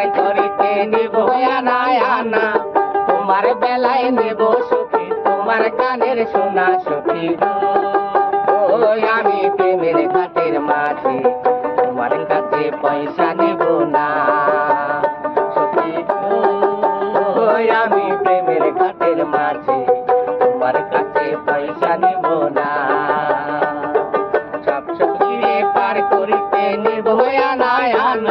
পার করিতে নিব আনা তোমার বেলায় নেব সখী, তোমার কানের সোনা সখী ওই আমি প্রেমের ঘাটের মাঝে, তোমার কাছে পয়সা নেব না। সখী ওই আমি প্রেমের ঘাটের মাঝে, তোমার কাছে পয়সা নেব না। সব সখীরে পার করিতে আনা তোমার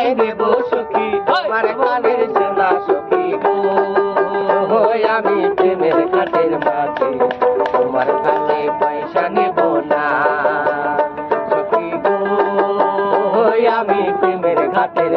বেলায় দেব সখী তোমার কানের সোনা সখী গো। আমি প্রেমের কাঠের মাঝে তোমার কাছে পয়সা নেব না। সখী গো আমি প্রেমের ঘাটের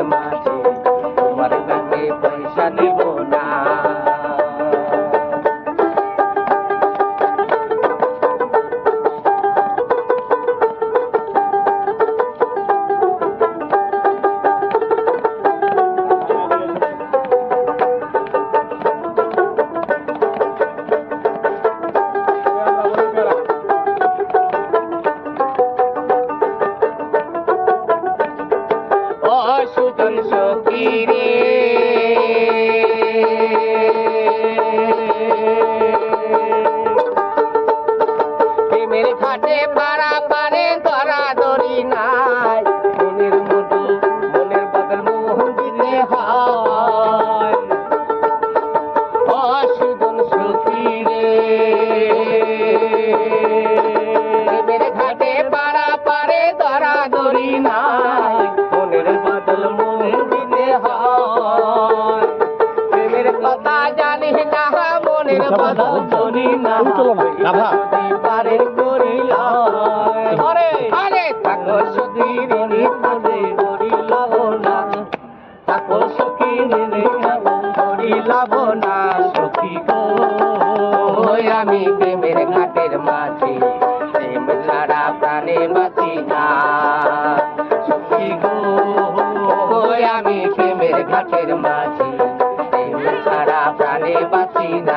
প্রেমের ঘাটে পাড়া পারে ধরা ধরি নাই। মনের মধু মনের বদল মোহন দিলে হয়। ও সখী রে। প্রেমের ঘাটে পাড়া পারে ধরা ধরি নাই। মনের বদল মোহন দিলে হয়। প্রেমের কথা জানি না মনের বদল জানি না। রাধা। করিলাম না সখী গো আমি প্রেমের ঘাটের মাঝে। প্রেম ছাড়া প্রাণে বাঁচি না। সখী গো আমি প্রেমের ঘাটের মাঝে। প্রেম ছাড়া প্রাণে বাঁচি না।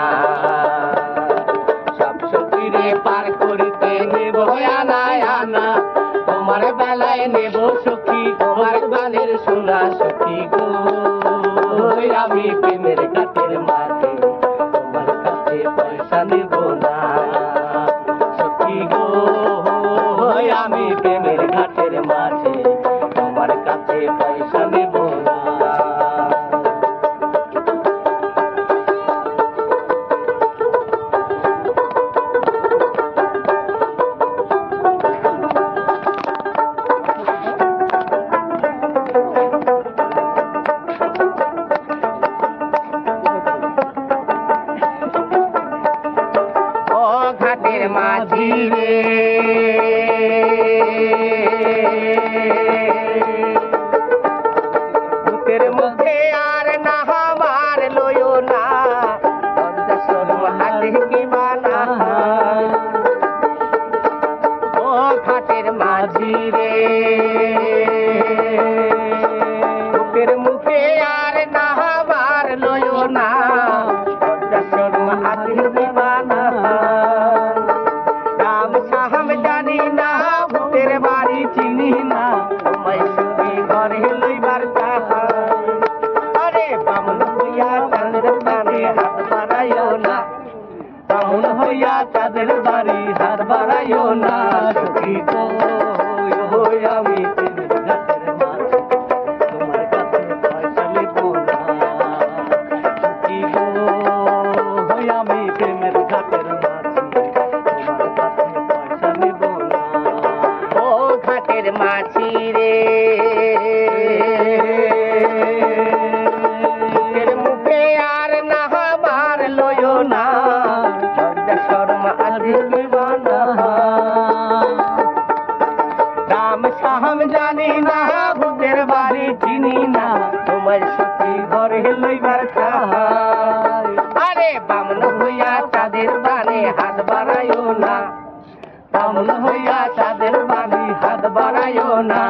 না। জানি না ভূতের বাড়ি চিনি না। তোমার সাথে ঘরে লইবার চাই আরে, বামন হইয়া তাদের বানে হাত বাড়াইও না। বামন হইয়া তাদের বানে হাত বাড়াইও না।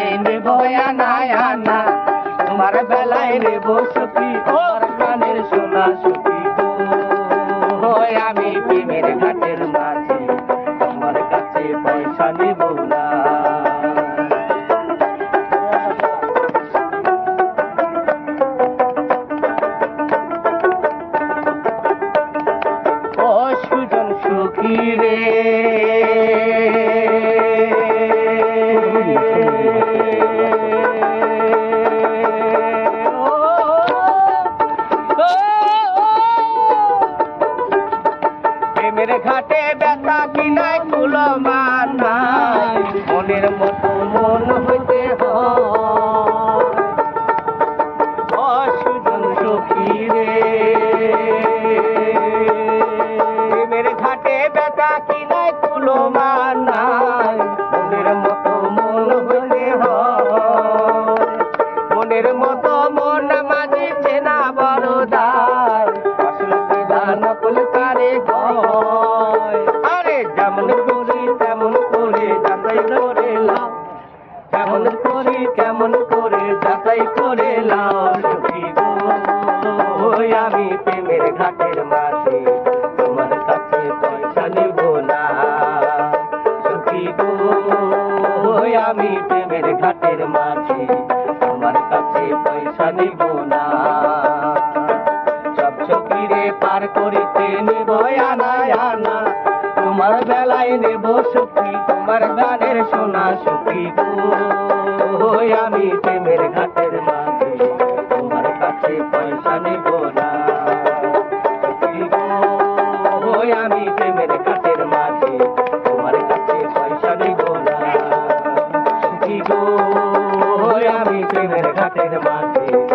বেলায় নেব আনা আনা। তোমার বেলায় নেব সখী ওর গানের সোনা গো। আমি প্রেমের ঘাটের মাঝে, তোমার কাছে পয়সা নেব না। সুজন সুখী রে। প্রেমের ঘাটে ব্যথা কিনায় কুলো মানাই মনের মতো মন আমি প্রেমের ঘাটের মাঝে, তোমার কাছে পয়সা নেব না। সখী গো আমি প্রেমের ঘাটের মাঝে, তোমার কাছে পয়সা নেব না। সব পার করিতে নেব আনা আনা, তোমার বেলায় নেব সখী, তোমার গানের সোনা সখী গো। আমি প্রেমের ঘাটের রাধে